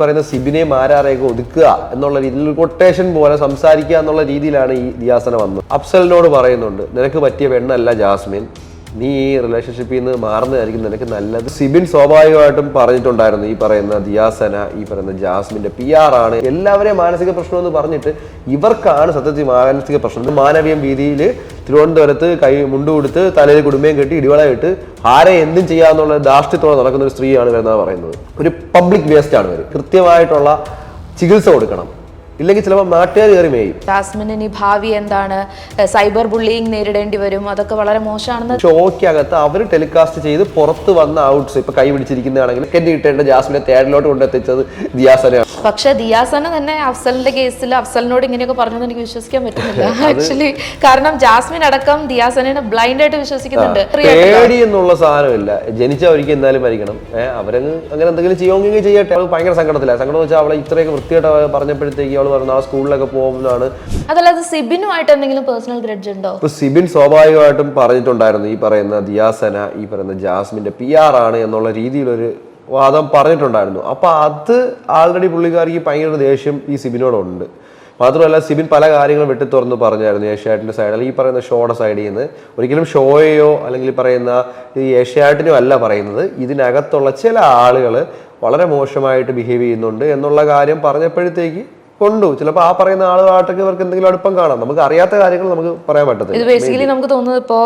പറയുന്ന സിബിനെ മാരാറേക്ക് ഒതുക്കുക എന്നുള്ള രീതിയിൽ കൊട്ടേഷൻ പോലെ സംസാരിക്കുക എന്നുള്ള രീതിയിലാണ് ഈ ദിയാസന വന്നത്. അഫ്സലിനോട് പറയുന്നുണ്ട് നിനക്ക് പറ്റിയ പെണ്ണല്ല ജാസ്മിൻ. നീ ഈ റിലേഷൻഷിപ്പിൽ നിന്ന് മാറുന്നതായിരിക്കും നിനക്ക് നല്ലത്. സിബിൻ സ്വാഭാവികമായിട്ടും പറഞ്ഞിട്ടുണ്ടായിരുന്നു ഈ പറയുന്ന ദിയാസന ഈ പറയുന്ന ജാസ്മിന്റെ പി ആർ ആണ്. എല്ലാവരെയും മാനസിക പ്രശ്നം എന്ന് പറഞ്ഞിട്ട് ഇവർക്കാണ് സത്യത്തിൽ മാനസിക പ്രശ്നം. മാനവീയം വീതിയിൽ തിരുവനന്തപുരത്ത് കൈ മുണ്ടു കൊടുത്ത് തലയിൽ കുടുംബയും കെട്ടി ഇടിവളയിട്ട് ആരെ എന്തും ചെയ്യാന്നുള്ള ധാർഷ്ട്യത്തോടെ നടക്കുന്ന ഒരു സ്ത്രീയാണ് വരുന്നത് പറയുന്നത്. ഒരു പബ്ലിക് വേസ്റ്റ് ആണ് ഇവർ കൃത്യമായിട്ടുള്ള ചികിത്സ കൊടുക്കണം. ഇല്ലെങ്കിൽ ചിലപ്പോൾ നാട്ടുകാർ കയറി മേയും. ജാസ്മിന് ഇനി ഭാവി എന്താണ്? സൈബർ ബുള്ളിങ് നേരിടേണ്ടി വരും. അതൊക്കെ വളരെ മോശമാണെന്ന് ഷോയ്ക്കകത്ത് അവർ ടെലികാസ്റ്റ് ചെയ്ത് പുറത്ത് വന്ന ഔട്ട്സ് ഇപ്പൊ കൈ പിടിച്ചിരിക്കുന്നതാണെങ്കിൽ കെട്ടി കിട്ടേണ്ട ജാസ്മിനെ തേടിലോട്ട് കൊണ്ടെത്തിച്ചത് ദിയാസനയാണ്. പക്ഷെ ദിയാസന തന്നെ അഫ്സലിന്റെ കേസിൽ അഫ്സലിനോട് ഇങ്ങനെയൊക്കെ പറഞ്ഞത് എനിക്ക് വിശ്വസിക്കാൻ പറ്റുന്നില്ല. ആക്ച്വലി കാരണം ജാസ്മിൻ അടക്കം ദിയാസനെ ബ്ലൈൻഡ് ആയിട്ട് വിശ്വസിക്കുന്നുണ്ട്. പേടി എന്നുള്ള സാധനമില്ല. ജനിച്ച അവർക്ക് എന്തായാലും മരിക്കണം. ഏഹ് അവരങ്ങ് അങ്ങനെ എന്തെങ്കിലും ചെയ്യുമെങ്കിൽ ചെയ്യട്ടെ. അവൾ ഭയങ്കര സങ്കടത്തില്ല സങ്കടം വെച്ചാൽ അവളെ ഇത്രയൊക്കെ വൃത്തിയായിട്ട് പറഞ്ഞപ്പോഴത്തേക്ക് അവൾ പറഞ്ഞു ആ സ്കൂളിലൊക്കെ പോകുന്നതാണ് അതല്ലാതെ സിബിനുമായിട്ട് എന്തെങ്കിലും പേഴ്സണൽ ഗ്രഡ്ജ് ഉണ്ടോ? ഇപ്പൊ സിബിൻ സ്വാഭാവികമായിട്ടും പറഞ്ഞിട്ടുണ്ടായിരുന്നു ഈ പറയുന്ന ദിയാസന ഈ പറയുന്ന ജാസ്മിന്റെ പി ആർ ആണ് എന്നുള്ള രീതിയിലൊരു വാദം പറഞ്ഞിട്ടുണ്ടായിരുന്നു. അപ്പൊ അത് ആൾറെഡി പുള്ളിക്കാർക്ക് ഭയങ്കര ദേഷ്യം ഈ സിബിനോടുണ്ട്. മാത്രമല്ല സിബിൻ പല കാര്യങ്ങളും വെട്ടി തുറന്ന് പറഞ്ഞായിരുന്നു ഏഷ്യാറ്റിന്റെ സൈഡ് അല്ലെങ്കിൽ ഈ പറയുന്ന ഷോയുടെ സൈഡിൽ നിന്ന് ഒരിക്കലും ഷോയെയോ അല്ലെങ്കിൽ പറയുന്ന ഈ ഏഷ്യാറ്റിനോ അല്ല പറയുന്നത്. ഇതിനകത്തുള്ള ചില ആളുകൾ വളരെ മോശമായിട്ട് ബിഹേവ് ചെയ്യുന്നുണ്ട് എന്നുള്ള കാര്യം പറഞ്ഞപ്പോഴത്തേക്ക് കൊണ്ടു. ചിലപ്പോൾ ആ പറയുന്ന ആളുകളായിട്ടൊക്കെ ഇവർക്ക് എന്തെങ്കിലും അടുപ്പം കാണാം. നമുക്ക് അറിയാത്ത കാര്യങ്ങൾ നമുക്ക് പറയാൻ പറ്റത്തില്ല. ഇത് ബേസിക്കലി നമുക്ക് തോന്നുന്നത് ഇപ്പോ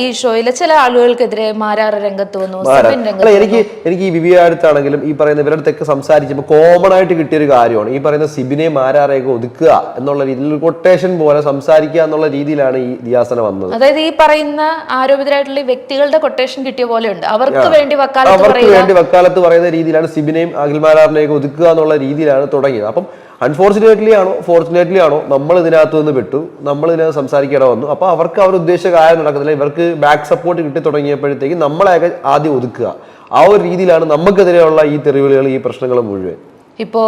ഈ ഷോയിലെ ചില ആളുകൾക്കെതിരെ മാരാറ രംഗത്ത് വന്നു അല്ല എനിക്ക് എനിക്ക് ഈ വിവിയ അടുത്താണെങ്കിലും ഈ പറയുന്ന ഇവരുടെ അടുത്തൊക്കെ സംസാരിച്ചപ്പോൾ കോമൺ ആയിട്ട് കിട്ടിയൊരു കാര്യമാണ്. ഈ പറയുന്ന സിബിനെ മാരാറയൊക്കെ ഒതുക്കുക എന്നുള്ള രീതിയിൽ കൊട്ടേഷൻ പോലെ സംസാരിക്കുക എന്നുള്ള രീതിയിലാണ് ഈ ദിയാസന വന്നത്. അതായത് ഈ പറയുന്ന ആരോപിതരായിട്ടുള്ള വ്യക്തികളുടെ കൊട്ടേഷൻ കിട്ടിയ പോലെയുണ്ട് അവർക്ക് വേണ്ടി വക്കാലത്ത് അവർക്ക് വേണ്ടി വക്കാലത്ത് പറയുന്ന രീതിയിലാണ് സിബിനെയും അഖിൽ മാരാറിനെയൊക്കെ ഒതുക്കുക എന്നുള്ള രീതിയിലാണ് തുടങ്ങിയത്. അപ്പം അൺഫോർച്ചുനേറ്റ്ലി ആണോ? ഫോർച്ചുനേറ്റ്ലി ആണോ? നമ്മൾ ഇതിനകത്ത് നിന്ന് വിട്ടു. നമ്മൾ ഇതിനകത്ത് സംസാരിക്കേണ്ട വന്നു. അപ്പോൾ അവർക്ക് അവർ ഉദ്ദേശിച്ച കാര്യം നടക്കുന്നില്ല. ഇവർക്ക് ബാക്ക് സപ്പോർട്ട് കിട്ടി തുടങ്ങിയപ്പോഴത്തേക്ക് നമ്മളെയൊക്കെ ആദ്യം ഒതുക്കുക. ആ ഒരു രീതിയിലാണ് നമുക്കെതിരെയുള്ള ഈ തെറിവിളികൾ ഈ പ്രശ്നങ്ങൾ മുഴുവൻ. ഇപ്പോ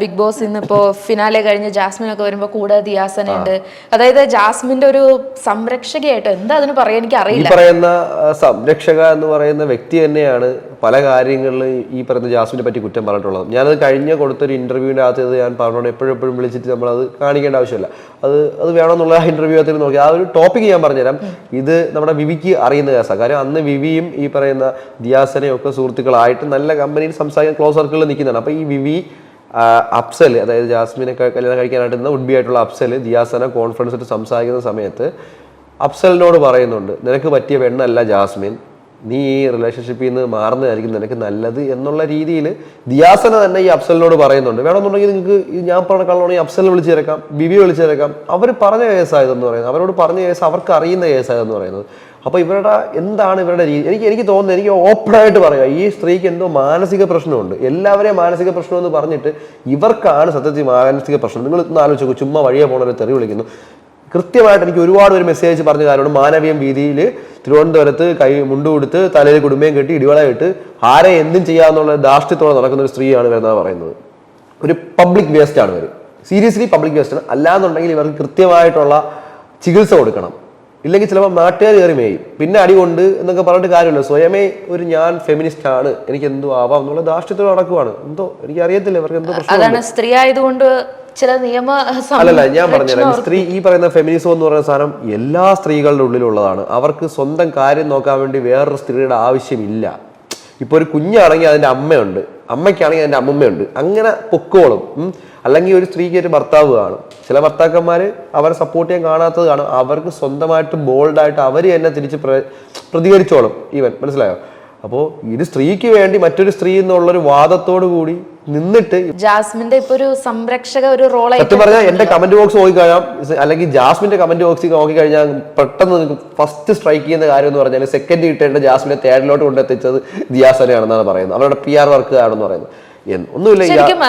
ബിഗ് ബോസ് ഇന്നിപ്പോ ഫിനാലെ കഴിഞ്ഞ് ജാസ്മിൻ ഒക്കെ വരുമ്പോ കൂടെ ദിയാസന ഉണ്ട് അതായത് ജാസ്മിന്റെ ഒരു സംരക്ഷകയായിട്ട് എന്താ അതിന് പറയാൻ എനിക്ക് അറിയില്ല പറയുന്ന സംരക്ഷക എന്ന് പറയുന്ന വ്യക്തി തന്നെയാണ് പല കാര്യങ്ങളിൽ ഈ പറയുന്ന ജാസ്മിനെ പറ്റി കുറ്റം പറഞ്ഞിട്ടുള്ളത്. ഞാനത് കഴിഞ്ഞ കൊടുത്തൊരു ഇന്റർവ്യൂവിന്റെ അകത്ത് ഞാൻ പറഞ്ഞോണ്ട് എപ്പോഴും എപ്പോഴും വിളിച്ചിട്ട് നമ്മളത് കാണിക്കേണ്ട ആവശ്യമില്ല. അത് അത് വേണമെന്നുള്ള ആ ഇന്റർവ്യൂ അകത്ത് നോക്കി. ആ ഒരു ടോപ്പിക് ഞാൻ പറഞ്ഞുതരാം. ഇത് നമ്മുടെ വിവിക്ക് അറിയുന്ന കേസാണ് കാര്യം അന്ന് വിവിയും ഈ പറയുന്ന ദിയാസനയും ഒക്കെ സുഹൃത്തുക്കളായിട്ട് നല്ല കമ്പനിയിൽ സംസാരിക്കാൻ ക്ലോസ് സർക്കിളിൽ നിൽക്കുന്നതാണ്. അപ്പോൾ ഈ വിവി അപ്സൽ അതായത് ജാസ്മിനെ കല്യാണം കഴിക്കാനായിട്ട് നിന്ന് ഉഡ്ബിയായിട്ടുള്ള അഫ്സൽ ദിയാസന കോൺഫറൻസ് ആയിട്ട് സംസാരിക്കുന്ന സമയത്ത് അഫ്സലിനോട് പറയുന്നുണ്ട് നിനക്ക് പറ്റിയ പെണ്ണല്ല ജാസ്മിൻ. നീ ഈ റിലേഷൻഷിപ്പിൽ നിന്ന് മാറുന്നതായിരിക്കും നിനക്ക് നല്ലത് എന്നുള്ള രീതിയിൽ ദിയാസന തന്നെ ഈ അഫ്സലിനോട് പറയുന്നുണ്ട്. വേണമെന്നുണ്ടെങ്കിൽ നിങ്ങൾക്ക് ഞാൻ പറഞ്ഞ ഈ അഫ്സലിനെ വിളിച്ചു ചേർക്കാം ബിബി വിളിച്ചു അവർ പറഞ്ഞ കേസായതെന്ന് പറയുന്നത് അവരോട് പറഞ്ഞ കേസ് അവർക്ക് അറിയുന്ന കേസായതെന്ന് പറയുന്നത്. അപ്പോൾ ഇവരുടെ എന്താണ് ഇവരുടെ രീതി? എനിക്ക് എനിക്ക് തോന്നുന്നത് എനിക്ക് ഓപ്പണായിട്ട് പറയാം. ഈ സ്ത്രീക്ക് എന്തോ മാനസിക പ്രശ്നമുണ്ട്. എല്ലാവരെയും മാനസിക പ്രശ്നമെന്ന് പറഞ്ഞിട്ട് ഇവർക്കാണ് സത്യത്തിൽ മാനസിക പ്രശ്നം. നിങ്ങൾ ഇന്ന് ആലോചിച്ചു ചുമ്മാ വഴിയെ പോണവരെ തെറി വിളിക്കുന്നു. കൃത്യമായിട്ട് എനിക്ക് ഒരുപാട് ഒരു മെസ്സേജ് പറഞ്ഞ കാര്യമാണ്. മാനവീയം വീതിയിൽ തിരുവനന്തപുരത്ത് കൈ മുണ്ടു കൊടുത്ത് തലയിൽ കുടുംബയും കെട്ടി ഇടിവള ഇട്ട് ആരെ എന്തും ചെയ്യാന്നുള്ള ധാർഷ്ട്യത്തോടെ നടക്കുന്ന ഒരു സ്ത്രീയാണ് വരുന്നത് പറയുന്നത്. ഒരു പബ്ലിക് വേസ്റ്റ് ആണ് ഇവർ സീരിയസ്ലി പബ്ലിക് വേസ്റ്റ് ആണ്. അല്ലാന്നുണ്ടെങ്കിൽ ഇവർക്ക് കൃത്യമായിട്ടുള്ള ചികിത്സ കൊടുക്കണം. ഇല്ലെങ്കിൽ ചിലപ്പോൾ നാട്ടുകാർ കയറി മേയും. പിന്നെ അടി കൊണ്ട് എന്നൊക്കെ പറഞ്ഞിട്ട് കാര്യമില്ല. സ്വയമേ ഒരു ഞാൻ ഫെമിനിസ്റ്റ് ആണ്. എനിക്ക് എന്തോ ആവാം എന്നുള്ള ധാർഷ്ട്യത്തോടെ നടക്കുവാണ്. എന്തോ എനിക്ക് അറിയത്തില്ല ഇവർക്ക് എന്തോ പ്രശ്നം സ്ത്രീ ആയതുകൊണ്ട് ചില നിയമ അല്ലല്ല ഞാൻ പറഞ്ഞുതരാം സ്ത്രീ ഈ പറയുന്ന ഫെമിനിസം എന്ന് പറയുന്ന സാധനം എല്ലാ സ്ത്രീകളുടെ ഉള്ളിലുള്ളതാണ്. അവർക്ക് സ്വന്തം കാര്യം നോക്കാൻ വേണ്ടി വേറൊരു സ്ത്രീയുടെ ആവശ്യമില്ല. ഇപ്പൊ ഒരു കുഞ്ഞാണെങ്കിൽ അതിന്റെ അമ്മയുണ്ട്. അമ്മയ്ക്കാണെങ്കിൽ എന്റെ അമ്മമ്മയുണ്ട്. അങ്ങനെ പൊക്കോളും. അല്ലെങ്കിൽ ഒരു സ്ത്രീക്ക് ഒരു ഭർത്താവ് കാണും. ചില ഭർത്താക്കന്മാർ അവരെ സപ്പോർട്ട് ചെയ്യാൻ കാണാത്തത് കാണും. അവർക്ക് സ്വന്തമായിട്ട് ബോൾഡായിട്ട് അവർ തന്നെ തിരിച്ച് പ്ര- പ്രതികരിച്ചോളും. ഈവൻ മനസ്സിലായോ? അപ്പോൾ ഇത് സ്ത്രീക്ക് വേണ്ടി മറ്റൊരു സ്ത്രീ എന്നുള്ളൊരു വാദത്തോടു കൂടി നിന്നിട്ട് ജാസ്മിന്റെ ഇപ്പൊ ഒരു സംരക്ഷക ഒരു റോൾ ആയിട്ട് പറഞ്ഞാൽ എന്റെ കമന്റ് ബോക്സ് നോക്കി കഴിഞ്ഞാൽ അല്ലെങ്കിൽ ജാസ്മിന്റെ കമന്റ് ബോക്സ് നോക്കി കഴിഞ്ഞാൽ പെട്ടെന്ന് നിങ്ങൾക്ക് ഫസ്റ്റ് സ്ട്രൈക്ക് ചെയ്യുന്ന കാര്യം എന്ന് പറഞ്ഞാൽ സെക്കൻഡ് കിട്ടേണ്ട ജാസ്മിനെ തേർഡിലോട്ട് കൊണ്ടെത്തിച്ചത് ദിയാസനെയാണെന്നാണ് പറയുന്നത്. അവരുടെ പി ആർ വർക്ക് ആണെന്ന് പറയുന്നത്. ഒന്നുമില്ല ശരിക്കും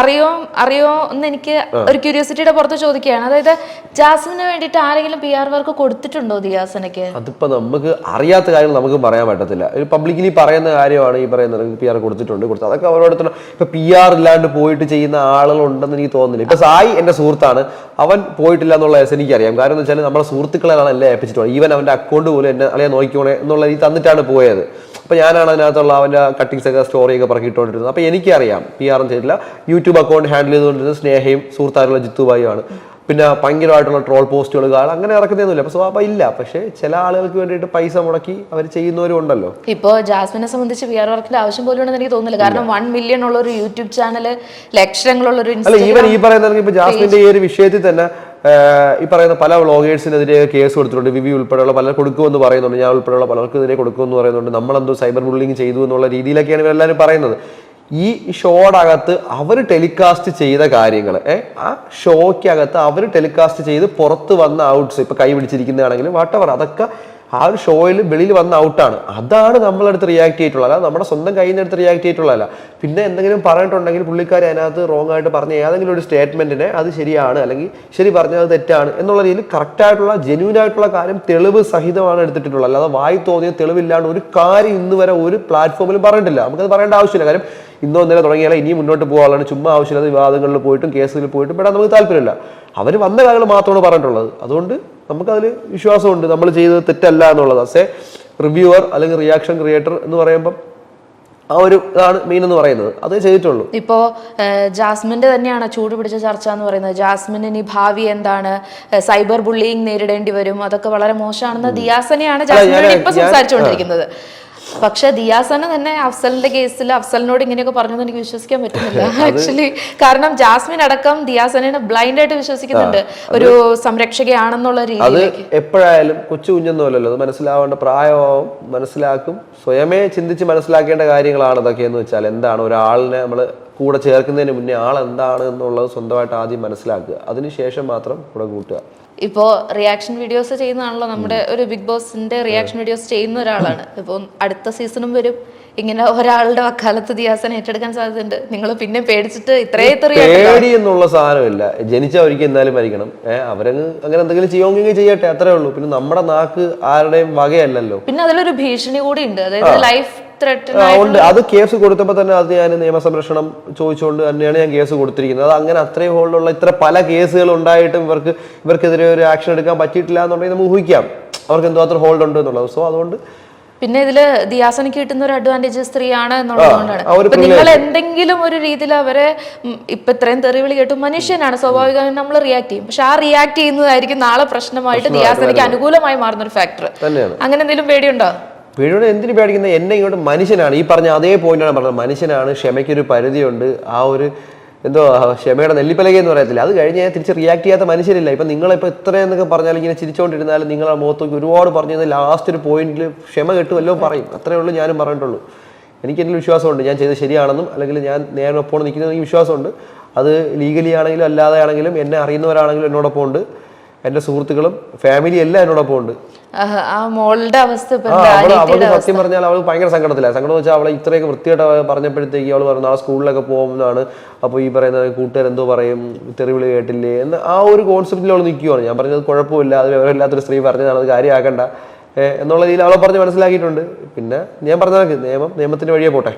അറിയോ അറിയോ എന്ന് എനിക്ക് ഒരു ക്യൂരിയോസിറ്റിയുടെ പുറത്ത് ചോദിക്കുകയാണ്. അതായത് ജാസ്മിന് വേണ്ടിയിട്ട് ആരെങ്കിലും പി ആർ വർക്ക് കൊടുത്തിട്ടുണ്ടോ ദിയാസനക്ക്? അതിപ്പോ നമുക്ക് അറിയാത്ത കാര്യങ്ങൾ നമുക്ക് പറയാൻ പറ്റത്തില്ല. ഒരു പബ്ലിക്കലി പറയുന്ന കാര്യമാണ് ഈ പറയുന്നത്. പി ആർ കൊടുത്തിട്ടുണ്ട് കൊടുത്തു. അതൊക്കെ അവരോട് ഇപ്പൊ പി ആർ ഇല്ലാണ്ട് പോയിട്ട് ചെയ്യുന്ന ആളുകളുണ്ടെന്ന് എനിക്ക് തോന്നുന്നില്ല. ഇപ്പൊ സായി എന്റെ സുഹൃത്താണ്. അവൻ പോയിട്ടില്ല എന്നുള്ള എനിക്ക് അറിയാം കാരണം എന്ന് വെച്ചാൽ നമ്മുടെ സുഹൃത്തുക്കളാണ് എല്ലാം ഏൽപ്പിച്ചിട്ടുള്ളത്. ഈവൻ അവന്റെ അക്കൗണ്ട് പോലും എന്നെ അല്ലെ നോക്കിക്കോണേ എന്നുള്ള രീതി തന്നിട്ടാണ് പോയത്. അപ്പൊ ഞാനാണ് അതിനകത്തുള്ള അവന്റെ കട്ടിങ്സ് ഒക്കെ സ്റ്റോറി ഒക്കെ പറക്കിയിട്ടുകൊണ്ടിരുന്നത് അപ്പൊ എനിക്കറിയാം. പി ആറും ചെയ്തില്ല യൂട്യൂബ് അക്കൗണ്ട് ഹാൻഡിൽ ചെയ്തുകൊണ്ടിരുന്നത് സ്നേഹയും സുഹൃത്തായിട്ടുള്ള ജിത്തുബായുമാണ് പിന്നെ ഭയങ്കരമായിട്ടുള്ള ട്രോൾ പോസ്റ്റുകൾ കാണാൻ അങ്ങനെ ഇറക്കുന്നൊന്നുമില്ല. അപ്പൊ സ്വാഭാവിക ഇല്ല. പക്ഷെ ചില ആളുകൾക്ക് വേണ്ടിയിട്ട് പൈസ മുടക്കി അവർ ചെയ്യുന്നവരും ഉണ്ടല്ലോ. ഇപ്പോ ജാസ്മിനെ സംബന്ധിച്ച് വി ആർ വർക്കിന്റെ ആവശ്യം പോലും ഉണ്ടെന്ന് എനിക്ക് തോന്നുന്നില്ല. കാരണം വൺ മില്യൺ ഉള്ള ഒരു യൂട്യൂബ് ചാനൽ ലക്ഷങ്ങളുള്ള ഒരു അല്ല ഈവൻ ഈ പറയുന്ന ഇപ്പൊ ജാസ്മിന്റെ ഈ ഒരു വിഷയത്തിൽ തന്നെ ഈ പറയുന്ന പല വ്ളോഗേഴ്സിനെതിരെ കേസ് കൊടുത്തിട്ടുണ്ട്. വിവി ഉൾപ്പെടെയുള്ള പലർ കൊടുക്കുമെന്ന് പറയുന്നുണ്ട്. ഞാൻ ഉൾപ്പെടെയുള്ള പലർക്കും ഇതിനെ കൊടുക്കുമെന്ന് പറയുന്നുണ്ട്. നമ്മളെന്തോ സൈബർ ബുള്ളിങ് ചെയ്തു എന്നുള്ള രീതിയിലൊക്കെയാണ് ഇവരെല്ലാവരും പറയുന്നത്. ഈ ഷോടകത്ത് അവർ ടെലികാസ്റ്റ് ചെയ്ത കാര്യങ്ങൾ ആ ഷോയ്ക്കകത്ത് അവർ ടെലികാസ്റ്റ് ചെയ്ത് പുറത്ത് വന്ന ഔട്ട്സ് ഇപ്പൊ കൈ പിടിച്ചിരിക്കുന്നതാണെങ്കിലും വാട്ടവർ അതൊക്കെ ആ ഒരു ഷോയിൽ വെളിയിൽ വന്ന ഔട്ടാണ് അതാണ് നമ്മളെടുത്ത് റിയാക്ട് ചെയ്തിട്ടുള്ളത്. അല്ല നമ്മുടെ സ്വന്തം കയ്യിൽ നിന്ന് എടുത്ത് റിയാക്ട് ചെയ്തിട്ടുള്ളതല്ല പിന്നെ എന്തെങ്കിലും പറഞ്ഞിട്ടുണ്ടെങ്കിൽ പുള്ളിക്കാരി അതിനകത്ത് റോങ് ആയിട്ട് പറഞ്ഞ ഏതെങ്കിലും ഒരു സ്റ്റേറ്റ്മെന്റിനെ അത് ശരിയാണ് അല്ലെങ്കിൽ ശരി പറഞ്ഞത് തെറ്റാണ് എന്നുള്ള രീതിയിൽ കറക്റ്റായിട്ടുള്ള ജെന്യൂൻ ആയിട്ടുള്ള കാര്യം തെളിവ് സഹിതമാണ് എടുത്തിട്ടുള്ളത്. അല്ലാതെ വായി തോന്നിയ തെളിവില്ലാണ്ട് ഒരു കാര്യം ഇന്ന് വരെ ഒരു പ്ലാറ്റ്ഫോമിലും പറഞ്ഞിട്ടില്ല. നമുക്കത് പറയേണ്ട ആവശ്യമില്ല. കാര്യം ഇന്നോ ഇന്നലെ തുടങ്ങിയാൽ ഇനിയും മുന്നോട്ട് പോകാനുള്ളതാണ്. ചുമ്മാ ആവശ്യമില്ലാത്ത വിവാദങ്ങളിൽ പോയിട്ടും കേസുകളിൽ പോയിട്ടും പെടാൻ നമുക്ക് താല്പര്യമില്ല. അവർ വന്ന കാര്യങ്ങൾ മാത്രമാണ് പറഞ്ഞിട്ടുള്ളത്. അതുകൊണ്ട് നമുക്കതിൽ വിശ്വാസമുണ്ട്. നമ്മൾ ചെയ്തത് തെറ്റല്ല എന്നുള്ളത്. അസേ റിവ്യൂവർ അല്ലെങ്കിൽ റിയാക്ഷൻ ക്രിയേറ്റർ എന്ന് പറയുമ്പം ആ ഒരു ഇതാണ് മെയിൻ എന്ന് പറയുന്നത്. അതേ ചെയ്തിട്ടുള്ളൂ. ഇപ്പോ ജാസ്മിന്റെ തന്നെയാണ് ചൂട് പിടിച്ച ചർച്ച എന്ന് പറയുന്നത്. ജാസ്മിന് ഇനി ഭാവി എന്താണ്? സൈബർ ബുള്ളിങ് നേരിടേണ്ടി വരും. അതൊക്കെ വളരെ മോശമാണെന്ന് ദിയാസനെയാണ് ജാസ്മിനോട് ഇപ്പൊ സംസാരിച്ചുകൊണ്ടിരിക്കുന്നത്. പക്ഷെ ദിയാസന തന്നെ അഫ്സലിന്റെ കേസിൽ അഫ്സലിനോട് ഇങ്ങനെയൊക്കെ പറഞ്ഞു എനിക്ക് വിശ്വസിക്കാൻ പറ്റുന്നില്ല. ആക്ച്വലി കാരണം ജാസ്മിൻ അടക്കം ദിയാസനെ ബ്ലൈൻഡ് ആയിട്ട് വിശ്വസിക്കുന്നുണ്ട്. ഒരു സംരക്ഷകയാണെന്നുള്ള അത് രീതിയിൽ എപ്പോഴായാലും കൊച്ചു കുഞ്ഞൊന്നുമല്ലല്ലോ അത് മനസ്സിലാവേണ്ട പ്രായമാവും മനസ്സിലാക്കും സ്വയമേ ചിന്തിച്ച് മനസ്സിലാക്കേണ്ട കാര്യങ്ങളാണ് ഇതൊക്കെ എന്ന് വെച്ചാൽ എന്താണ് ഒരാളിനെ നമ്മൾ കൂടെ ചേർക്കുന്നതിന് മുന്നേ ആൾ എന്താണ് എന്നുള്ളത് സ്വന്തമായിട്ട് ആദ്യം മനസ്സിലാക്കുക. അതിനുശേഷം മാത്രം കൂടെ കൂട്ടുക. ഇപ്പോ റിയാക്ഷൻ വീഡിയോസ് ചെയ്യുന്നതാണല്ലോ നമ്മുടെ ഒരു ബിഗ് ബോസിന്റെ റിയാക്ഷൻ വീഡിയോസ് ചെയ്യുന്ന ഒരാളാണ്. ഇപ്പോൾ അടുത്ത സീസണും വരും. ഇങ്ങനെ ഒരാളുടെ വക്കാലത്ത് ദിയാസന ഏറ്റെടുക്കാൻ സാധ്യതയുണ്ട്. നിങ്ങൾ പിന്നെ പേടിച്ചിട്ട് പേടി എന്നുള്ള സാധനമില്ല. ജനിച്ച അവർക്ക് എന്തായാലും മരിക്കണം. ഏഹ് അവരങ്ങ് അങ്ങനെ എന്തെങ്കിലും ചെയ്യുമെങ്കിൽ ചെയ്യട്ടെ. അത്രേ ഉള്ളൂ. പിന്നെ നമ്മുടെ നാക്ക് ആരുടെയും വകയല്ലല്ലോ. പിന്നെ അതിലൊരു ഭീഷണി കൂടി ഉണ്ട്. അതായത് ലൈഫ് ഉണ്ട്. അത് കേസ് കൊടുത്തപ്പോൾ തന്നെ അത് ഞാൻ നിയമസംരക്ഷണം ചോദിച്ചുകൊണ്ട് തന്നെയാണ് ഞാൻ കേസ് കൊടുത്തിരിക്കുന്നത്. അത് അങ്ങനെ അത്രയും ഹോളിലുള്ള ഇത്ര പല കേസുകൾ ഉണ്ടായിട്ടും ഇവർക്ക് ഇവർക്കെതിരെ ഒരു ആക്ഷൻ എടുക്കാൻ പറ്റിയിട്ടില്ല എന്നുണ്ടെങ്കിൽ നമുക്ക് ഊഹിക്കാം. അവർക്ക് എന്തുമാത്രം ഹോൾഡ് ഉണ്ട് എന്നുള്ളത്. സോ അതുകൊണ്ട് പിന്നെ ഇതിൽ ദിയാസനക്ക് കിട്ടുന്ന ഒരു അഡ്വാന്റേജ് സ്ത്രീയാണ് എന്നുള്ളതുകൊണ്ടാണ് ഇപ്പൊ നിങ്ങൾ എന്തെങ്കിലും ഒരു രീതിയിൽ അവരെ ഇപ്പൊ ഇത്രയും തെറിവിളി കേട്ടു മനുഷ്യനാണ് സ്വാഭാവികമായും നമ്മൾ റിയാക്ട് ചെയ്യും. പക്ഷെ ആ റിയാക്ട് ചെയ്യുന്നതായിരിക്കും നാളെ പ്രശ്നമായിട്ട് ദിയാസനക്ക് അനുകൂലമായി മാറുന്ന ഒരു ഫാക്ടർ അങ്ങനെ എന്തെങ്കിലും പേടിയുണ്ടോ? വീടിനോട് എന്തിനു പേടിക്കുന്നത്? എന്നെ ഇങ്ങോട്ട് മനുഷ്യനാണ്. ഈ പറഞ്ഞ അതേ പോയിന്റാണ് പറഞ്ഞത്. മനുഷ്യനാണ് ക്ഷമയ്ക്കൊരു പരിധിയുണ്ട്. ആ ഒരു എന്തോ ക്ഷമയുടെ നെല്ലിപ്പലക എന്ന് പറയത്തില്ല. അത് കഴിഞ്ഞ് തിരിച്ച് റിയാക്ട് ചെയ്യാത്ത മനുഷ്യരില്ല. ഇപ്പം നിങ്ങളിപ്പോൾ ഇത്രയെന്നൊക്കെ പറഞ്ഞാൽ ഇങ്ങനെ ചിരിച്ചുകൊണ്ടിരുന്നാലും നിങ്ങളെ മുഖത്തേക്ക് ഒരുപാട് പറഞ്ഞു ലാസ്റ്റ് ഒരു പോയിന്റിൽ ക്ഷമ കെട്ടുമല്ലോ പറയും. അത്രേ ഉള്ളൂ ഞാനും പറഞ്ഞിട്ടുള്ളൂ. എനിക്ക് എന്റെ വിശ്വാസമുണ്ട്. ഞാൻ ചെയ്ത് ശരിയാണെന്നും അല്ലെങ്കിൽ ഞാൻ നേരെ ഒപ്പം നിൽക്കുന്നതെങ്കിൽ വിശ്വാസമുണ്ട്. അത് ലീഗലി ആണെങ്കിലും അല്ലാതെ ആണെങ്കിലും എന്നെ അറിയുന്നവരാണെങ്കിലും എന്നോടൊപ്പം ഉണ്ട് എന്റെ സുഹൃത്തുക്കളും ഫാമിലി എല്ലാം എന്നോടൊപ്പം ഉണ്ട്. ആ മോളുടെ അവസ്ഥ സത്യം പറഞ്ഞാൽ അവൾ ഭയങ്കര സങ്കടത്തിലാണ് സങ്കടം വെച്ചാൽ അവളെ ഇത്രയൊക്കെ വൃത്തിയായിട്ട് പറഞ്ഞപ്പോഴത്തേക്ക് അവൾ പറഞ്ഞു ആ സ്കൂളിലൊക്കെ പോകുന്നതാണ്. അപ്പോൾ ഈ പറയുന്ന കൂട്ടുകാരെന്തോ പറയും തെറിവിളി കേട്ടില്ലേ? എന്ന് ആ ഒരു കോൺസെപ്റ്റിൽ അവൾ നിൽക്കുവാണ് ഞാൻ പറഞ്ഞത് കുഴപ്പമില്ല അത് വിവരമില്ലാത്തൊരു സ്ത്രീ പറഞ്ഞതാണ് അത് കാര്യമാക്കണ്ട. എന്നുള്ള രീതിയിൽ അവളെ പറഞ്ഞ് മനസ്സിലാക്കിയിട്ടുണ്ട്. പിന്നെ ഞാൻ പറഞ്ഞ നിയമം നിയമത്തിന്റെ വഴിയെ പോട്ടെ.